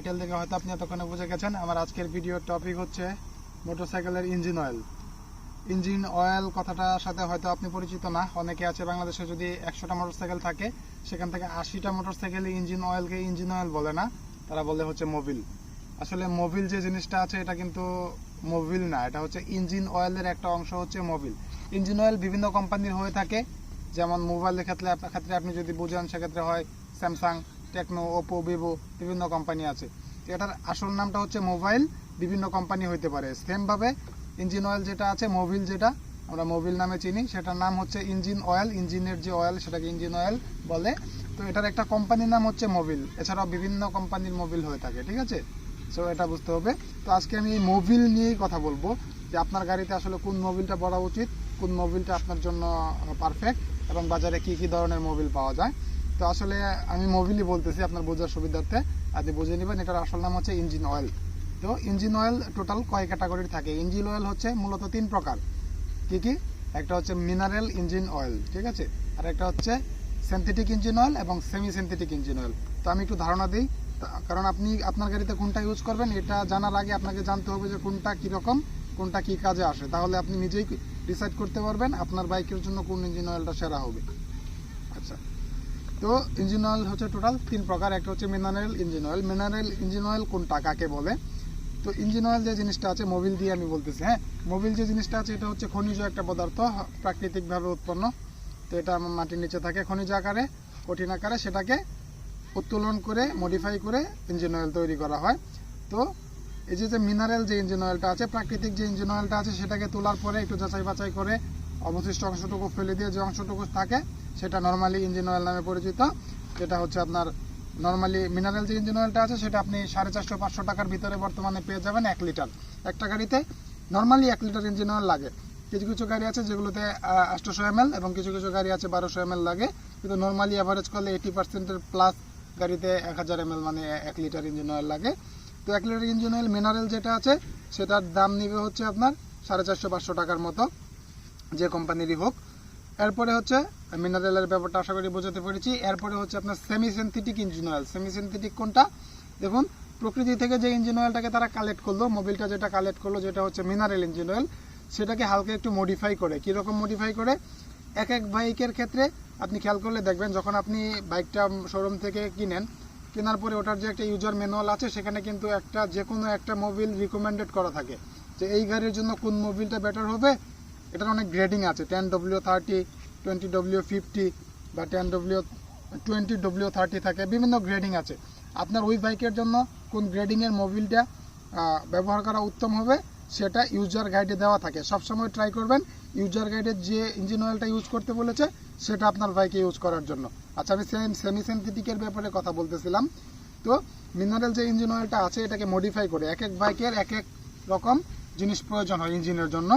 Title দেখে হয়তো আপনি এতক্ষণে বুঝে গেছেন, আমার আজকের ভিডিওর টপিক হচ্ছে মোটরসাইকেলের ইঞ্জিন অয়েল ইঞ্জিন অয়েল কথাটার সাথে হয়তো আপনি পরিচিত না। অনেকে আছে বাংলাদেশে যদি একশোটা মোটরসাইকেল থাকে, সেখান থেকে আশিটা মোটরসাইকেলে ইঞ্জিন অয়েলকে ইঞ্জিন অয়েল বলে না, তারা বলে হচ্ছে মোবিল আসলে মোবিল যে জিনিসটা আছে, এটা কিন্তু মোবিল না, এটা হচ্ছে ইঞ্জিন অয়েলের একটা অংশ হচ্ছে মোবিল ইঞ্জিন অয়েল বিভিন্ন কোম্পানির হয়ে থাকে, যেমন মোবাইলের ক্ষেত্রে ক্ষেত্রে আপনি যদি বুঝেন, সেক্ষেত্রে হয় স্যামসাং টেকনো ওপো ভিভো বিভিন্ন কোম্পানি আছে। এটার আসল নামটা হচ্ছে মোবাইল বিভিন্ন কোম্পানি হইতে পারে। সেমভাবে ইঞ্জিন অয়েল যেটা আছে মোবিল যেটা, আমরা মোবিল নামে চিনি, সেটার নাম হচ্ছে ইঞ্জিন অয়েল ইঞ্জিনের যে অয়েল সেটাকে ইঞ্জিন অয়েল বলে। তো এটার একটা কোম্পানির নাম হচ্ছে মোবিল এছাড়াও বিভিন্ন কোম্পানির মোবিল হয়ে থাকে, ঠিক আছে? সো এটা বুঝতে হবে। তো আজকে আমি এই মোবিল নিয়েই কথা বলব, যে আপনার গাড়িতে আসলে কোন মোবিলটা পড়া উচিত, কোন মোবিলটা আপনার জন্য পারফেক্ট এবং বাজারে কি কি ধরনের মোবিল পাওয়া যায়। তো আসলে আমি মোবিলই বলতেছি আপনার বোঝার সুবিধার্থে। আপনি বুঝে নেবেন, এটার আসল নাম হচ্ছে ইঞ্জিন অয়েল তো ইঞ্জিন অয়েল টোটাল কয় ক্যাটাগরির থাকে? ইঞ্জিন অয়েল হচ্ছে মূলত তিন প্রকার। কি কি? একটা হচ্ছে মিনারেল ইঞ্জিন অয়েল ঠিক আছে? আর একটা হচ্ছে সিনথেটিক ইঞ্জিন অয়েল এবং সেমি সিনথেটিক ইঞ্জিন অয়েল তো আমি একটু ধারণা দিই কারণ আপনি আপনার গাড়িতে কোনটা ইউজ করবেন, এটা জানার আগে আপনাকে জানতে হবে যে কোনটা কীরকম কোনটা কি কাজে আসে। তাহলে আপনি নিজেই ডিসাইড করতে পারবেন আপনার বাইকের জন্য কোন ইঞ্জিন অয়েলটা সেরা হবে। আচ্ছা। তো ইঞ্জিন অয়েল হচ্ছে টোটাল তিন প্রকার। একটা হচ্ছে mineral engine oil mineral engine oil কোনটা, কাকে বলে? তো ইঞ্জিন অয়েল যে জিনিসটা আছে মোবিল দিয়ে আমি বলতেছি হ্যাঁ? মোবিল যে জিনিসটা আছে, এটা হচ্ছে খনিজ একটা পদার্থ, প্রাকৃতিকভাবে উৎপন্ন। তো এটা আমার মাটির নিচে থাকে। খনিজ আকারে, কঠিন আকারে সেটাকে উত্তোলন করে মডিফাই করে ইঞ্জিন অয়েল তৈরি করা হয়। তো এই যে যে মিনারেল যে ইঞ্জিন অয়েলটা আছে, প্রাকৃতিক যে ইঞ্জিন অয়েলটা আছে, সেটাকে তোলার পরে একটু যাচাই বাছাই করে অবশিষ্ট অংশটুকু ফেলে দিয়ে যে অংশটুকু থাকে সেটা নর্মালি ইঞ্জিন অয়েল নামে পরিচিত, যেটা হচ্ছে আপনার নর্মালি মিনারেল যে ইঞ্জিন অয়েলটা আছে, সেটা আপনি সাড়ে চারশো, পাঁচশো টাকার ভিতরে বর্তমানে পেয়ে যাবেন এক লিটার। একটা গাড়িতে নর্মালি এক লিটার ইঞ্জিন অয়েল লাগে। কিছু কিছু গাড়ি আছে যেগুলোতে আটশোশো এম এবং কিছু কিছু গাড়ি আছে বারোশো এম লাগে। কিন্তু নর্মালি অ্যাভারেজ করলে এইটি পার্সেন্টের প্লাস গাড়িতে এক হাজার এম মানে এক লিটার ইঞ্জিন অয়েল লাগে। তো এক লিটার ইঞ্জিন অয়েল মিনারেল যেটা আছে, সেটার দাম নিবে হচ্ছে আপনার সাড়ে চারশো, পাঁচশো টাকার মতো, যে কোম্পানিরই হোক। এরপরে হচ্ছে মিনারেলের ব্যাপারটা আশা করি বোঝাতে পেরেছি। এরপরে হচ্ছে আপনার semi synthetic engine oil semi synthetic কোনটা? দেখুন, প্রকৃতি থেকে যে ইঞ্জিন অয়েলটাকে তারা কালেক্ট করল মোবিলটা যেটা কালেক্ট করল, যেটা হচ্ছে মিনারেল ইঞ্জিন অয়েল সেটাকে হালকা একটু মডিফাই করে। কীরকম মডিফাই করে? এক এক বাইকের ক্ষেত্রে আপনি খেয়াল করলে দেখবেন, যখন আপনি বাইকটা শোরুম থেকে কিনেন, কেনার পরে ওটার যে একটা ইউজার ম্যানুয়াল আছে, সেখানে কিন্তু একটা যে কোনো একটা মোবিল রিকমেন্ডেড করা থাকে। যে এই গাড়ির জন্য কোন মোবিলটা বেটার হবে? এটার অনেক গ্রেডিং আছে। Ten W thirty twenty W fifty বা ten W twenty W thirty থাকে, বিভিন্ন গ্রেডিং আছে। আপনার ওই বাইকের জন্য কোন গ্রেডিংয়ের মোবিলটা ব্যবহার করা উত্তম হবে, সেটা ইউজার গাইডে দেওয়া থাকে। সবসময় ট্রাই করবেন ইউজার গাইডের যে ইঞ্জিন অয়েলটা ইউজ করতে বলেছে, সেটা আপনার বাইকে ইউজ করার জন্য। আচ্ছা আমি সেম সেমি সিনথেটিকের ব্যাপারে কথা বলতেছিলাম। তো মিনারেল যে ইঞ্জিন অয়েলটা আছে, এটাকে মডিফাই করে, এক এক বাইকের এক এক রকম জিনিস প্রয়োজন হয় ইঞ্জিনের জন্য।